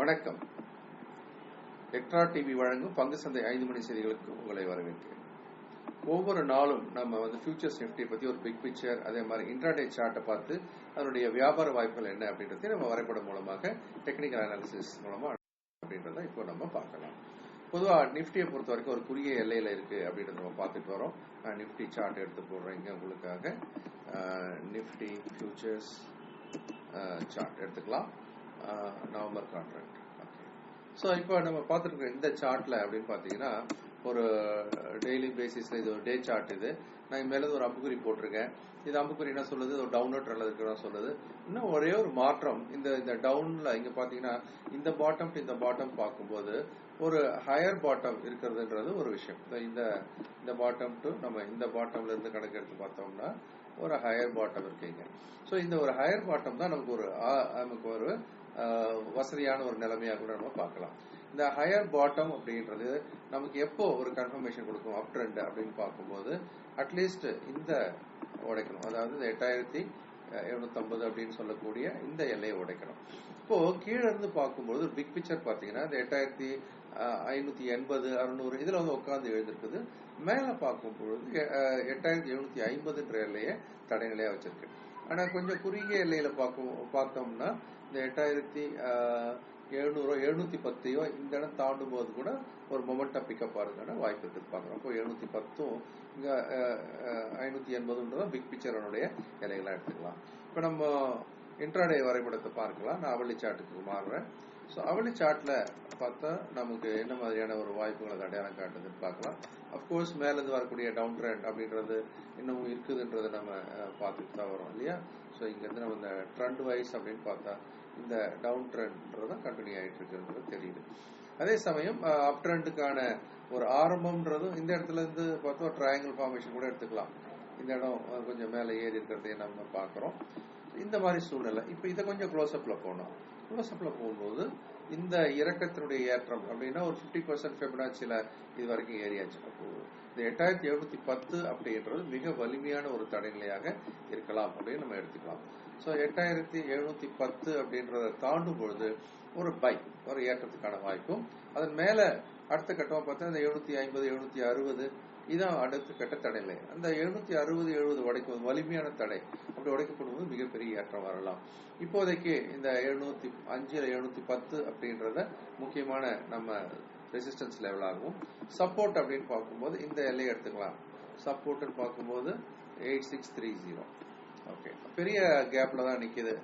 வணக்கம். Extra TV வழங்கும் பங்கு சந்தை ஐந்து மணி செய்திகளுக்கு உங்களை வரவேற்கிறேன். ஒவ்வொரு நாளும் நம்ம வந்து ஃபியூச்சர்ஸ் நிஃப்டி பத்தி ஒரு பிக் பிக்சர் அதே மாதிரி இன்டர்டே சார்ட்டை பார்த்து அதனுடைய வியாபார வாய்ப்புகள் என்ன அப்படின்றத நம்ம வரைபடம் மூலமாக டெக்னிக்கல் அனாலிசிஸ் மூலமா அப்படின்றத இப்போ நம்ம பார்க்கலாம். பொதுவா நிஃப்டியை பொறுத்த வரைக்கும் ஒரு குறுகிய எல்லையில இருக்கு அப்படின்றத நம்ம பார்த்துட்டு வரோம். நான் நிஃப்டி சார்ட் எடுத்து போடுறேன் உங்களுக்காக. நிஃப்டி ஃபியூச்சர்ஸ் சார்ட் எடுத்துக்கலாம். நவம்பர் கான்ட்ராக்ட் ஓகே ஸோ இப்போ நம்ம பார்த்துருக்கோம் இந்த சார்ட்டில் அப்படின்னு பார்த்தீங்கன்னா ஒரு டெய்லி பேசிஸில் இது ஒரு டே சார்ட் இது. நான் மேலே ஒரு அம்புக்குறி போட்டிருக்கேன். இது அம்புக்குறி என்ன சொல்லுது? ஒரு டவுன்லோட் நல்லது இருக்கிறதா சொல்லுது. இன்னும் ஒரே ஒரு மாற்றம். இந்த இந்த டவுனில் இங்கே பார்த்தீங்கன்னா இந்த பாட்டம் டு இந்த பாட்டம் பார்க்கும்போது ஒரு ஹையர் பாட்டம் இருக்கிறதுன்றது ஒரு விஷயம். இந்த இந்த பாட்டம் டு நம்ம இந்த பாட்டம்ல இருந்து கணக்கு எடுத்து பார்த்தோம்னா ஒரு ஹையர் பாட்டம் இருக்கீங்க ஸோ இந்த ஒரு ஹையர் பாட்டம் தான் நமக்கு ஒரு நமக்கு ஒரு வசதியான ஒரு நிலைமையாக கூட நம்ம பார்க்கலாம். இந்த ஹையர் பாட்டம் அப்படின்றது நமக்கு எப்போ ஒரு கன்ஃபர்மேஷன் கொடுக்கும்? அப் ட்ரெண்ட் அப்படின்னு பார்க்கும்போது அட்லீஸ்ட் இந்த உடைக்கணும். அதாவது இந்த எட்டாயிரத்தி எழுநூத்தம்பது அப்படின்னு சொல்லக்கூடிய இந்த எல்லையை உடைக்கணும். இப்போ கீழே இருந்து பார்க்கும்போது பிக் பிக்சர் பார்த்தீங்கன்னா இந்த எட்டாயிரத்தி ஐநூத்தி எண்பது அறுநூறு இதுல வந்து உட்காந்து எழுந்திருக்குது. மேல பார்க்கும் பொழுது எட்டாயிரத்தி எழுநூத்தி ஐம்பதுன்ற எல்லையை தடைநிலையா வச்சிருக்கு. ஆனா கொஞ்சம் குறுகிய எல்லையில பார்க்கும் பார்த்தோம்னா இந்த எட்டாயிரத்தி எழுநூறோ எழுநூத்தி பத்தையோ இந்த இடம் தாண்டும் போது கூட ஒரு மொமெண்டா பிக்கப் ஆகிறதுக்கான வாய்ப்பு இருக்குது பார்க்குறோம் அப்போ எழுநூத்தி பத்தும் இங்க ஐநூத்தி எண்பதுன்றதும் பிக் பிக்சரனுடைய இலைகளா எடுத்துக்கலாம். இப்போ நம்ம இன்ட்ராடே வரைபடத்தை பார்க்கலாம். நான் அவளி சாட்டுக்கு மாறுறேன். ஸோ அவளி சாட்டில் பார்த்தா நமக்கு என்ன மாதிரியான ஒரு வாய்ப்புகளை அது அடையாளம் காட்டுதுன்னு பார்க்கலாம். அஃப்கோர்ஸ் மேலேருந்து வரக்கூடிய டவுன் ட்ரெண்ட் அப்படின்றது இன்னமும் இருக்குதுன்றதை நம்ம பார்த்துட்டு தான் வரோம் இல்லையா? ஸோ இங்கேருந்து நம்ம இந்த ட்ரெண்ட் வைஸ் அப்படின்னு பார்த்தா இந்த டவுன் ட்ரெண்ட்ன்றது கண்டினியூ ஆகிட்டு இருக்குன்றது தெரியுது. அதே சமயம் அப் ட்ரெண்டுக்கான ஒரு ஆரம்பம்ன்றதும் இந்த இடத்துல இருந்து பார்த்தோம் ட்ரையாங்கிள் ஃபார்மேஷன் கூட எடுத்துக்கலாம். இந்த இடம் கொஞ்சம் மேலே ஏறி இருக்கிறதையும் நம்ம பார்க்குறோம். இந்த மாதிரி சூழ்நிலை. இப்போ இதை கொஞ்சம் க்ளோஸ்அப்பில் போனோம் க்ளோஸ்அப்ல போகும்போது இந்த இறக்கத்தினுடைய ஏற்றம் அப்படின்னா ஒரு ஃபிஃப்டி பர்சன்ட் ஃபெபனாச்சில இது வரைக்கும் ஏறியாச்சு. அப்போ இந்த எட்டாயிரத்தி எழுநூத்தி பத்து அப்படின்றது மிக வலிமையான ஒரு தடைநிலையாக இருக்கலாம் அப்படின்னு நம்ம எடுத்துக்கலாம். ஸோ எட்டாயிரத்தி எழுநூத்தி பத்து அப்படின்றத தாண்டும் பொழுது ஒரு பை ஒரு ஏற்றத்துக்கான வாய்ப்பும் அதன் மேல அடுத்த கட்டமாக பார்த்தா இந்த எழுநூத்தி ஐம்பது எழுநூத்தி அறுபது இதான் அடுத்த கட்ட தடைநிலை அந்த எழுநூத்தி அறுபது எழுபது உடைக்கும் வலிமையான தடை அப்படி உடைக்கப்படும் போது மிகப்பெரிய ஏற்றம் வரலாம். இப்போதைக்கு இந்த எழுநூத்தி அஞ்சுல எழுநூத்தி பத்து அப்படின்றத முக்கியமான நம்ம ரெசிஸ்டன்ஸ் லெவலாகவும் சப்போர்ட் அப்படின்னு பார்க்கும்போது இந்த எல்லையை எடுத்துக்கலாம். சப்போர்ட்னு பார்க்கும்போது eight six three zero okay பெரிய கேப்ல தான் நிக்குது.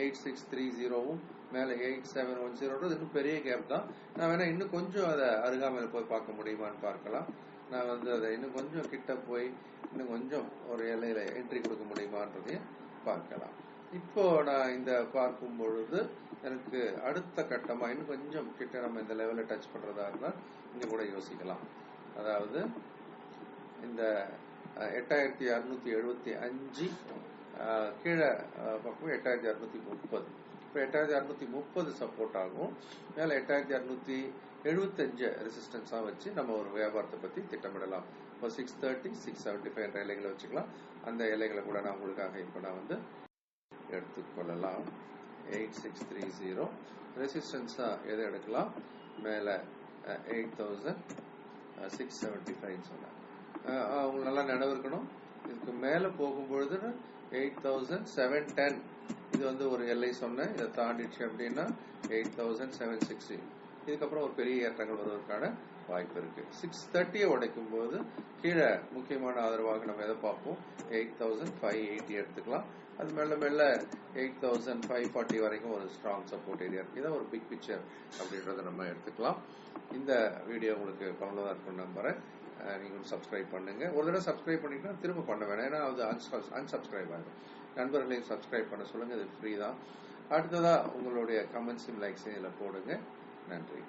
எயிட் சிக்ஸ் த்ரீ ஜீரோவும் மேல எயிட் செவன் ஒன் ஜீரோன்றது இன்னும் பெரிய கேப் தான். நான் வேணா இன்னும் கொஞ்சம் அதை அருகாமையில் போய் பார்க்க முடியுமான்னு பார்க்கலாம். நான் வந்து அதை இன்னும் கொஞ்சம் கிட்ட போய் இன்னும் கொஞ்சம் ஒரு எல்லையில என்ட்ரி கொடுக்க முடியுமான்றதையும் பார்க்கலாம். இப்போ நான் இந்த பார்க்கும் பொழுது எனக்கு அடுத்த கட்டமா இன்னும் கொஞ்சம் கிட்ட நம்ம இந்த லெவலில் டச் பண்றதா இருந்தால் இங்க கூட யோசிக்கலாம். அதாவது இந்த எட்டாயிரத்தி அறுநூத்தி எழுபத்தி அஞ்சு கீழே பக்கம் எட்டாயிரத்தி அறுநூத்தி முப்பது. இப்போ எட்டாயிரத்தி அறுநூத்தி முப்பது சப்போர்ட் ஆகும். மேல எட்டாயிரத்தி அறுநூத்தி எழுபத்தஞ்சு ரெசிஸ்டன்ஸா வச்சு நம்ம ஒரு வியாபாரத்தை பத்தி திட்டமிடலாம். இப்போ six thirty six seventy five என்ற இலைகளை வச்சுக்கலாம். அந்த இலைகளை கூட நான் உங்களுக்காக இப்போ நான் வந்து எடுத்துக்கொள்ளலாம். எயிட் சிக்ஸ் த்ரீ ஜீரோ ரெசிஸ்டன்ஸா எதை எடுக்கலாம்? மேல eight thousand six seventy five சொன்னேன் அவங்களுக்கு நல்லா நினைவு இருக்கணும் இதுக்கு மேல போகும்பொழுது எயிட் தௌசண்ட் செவன் டென் இது வந்து ஒரு எல்லை சொன்னேன். இதை தாண்டிடுச்சு அப்படின்னா எயிட் தௌசண்ட் செவன் சிக்ஸ்டி இதுக்கப்புறம் ஒரு பெரிய ஏற்றங்கள் வருவதற்கான வாய்ப்பு இருக்கு. சிக்ஸ் தேர்ட்டியை உடைக்கும் போது கீழே முக்கியமான ஆதரவாக நம்ம எதை பார்ப்போம்? எயிட் தௌசண்ட் ஃபைவ் எயிட்டி எடுத்துக்கலாம். அது மெல்ல மெல்ல எயிட் தௌசண்ட் ஃபைவ் ஃபார்ட்டி வரைக்கும் ஒரு ஸ்ட்ராங் சப்போர்ட் ஏரியா இருக்கு. இதான் ஒரு பிக் பிக்சர் அப்படின்றத நம்ம எடுத்துக்கலாம். இந்த வீடியோ உங்களுக்கு பயனுள்ளதாக இருக்கும் நம்புறேன். நீங்கள் சப்ஸ்கிரைப் பண்ணுங்க. ஒரு தடவை சப்ஸ்கிரைப் பண்ணிட்டா திரும்ப பண்ண வேணாம். ஏன்னா அது அன்சப்ஸ்கிரைப் ஆகும் நண்பர்களையும் சப்ஸ்கிரைப் பண்ண சொல்லுங்க. இது ஃப்ரீ தான். அடுத்ததா உங்களுடைய கமெண்ட்ஸையும் லைக்ஸையும் இதில் போடுங்க. நன்றி.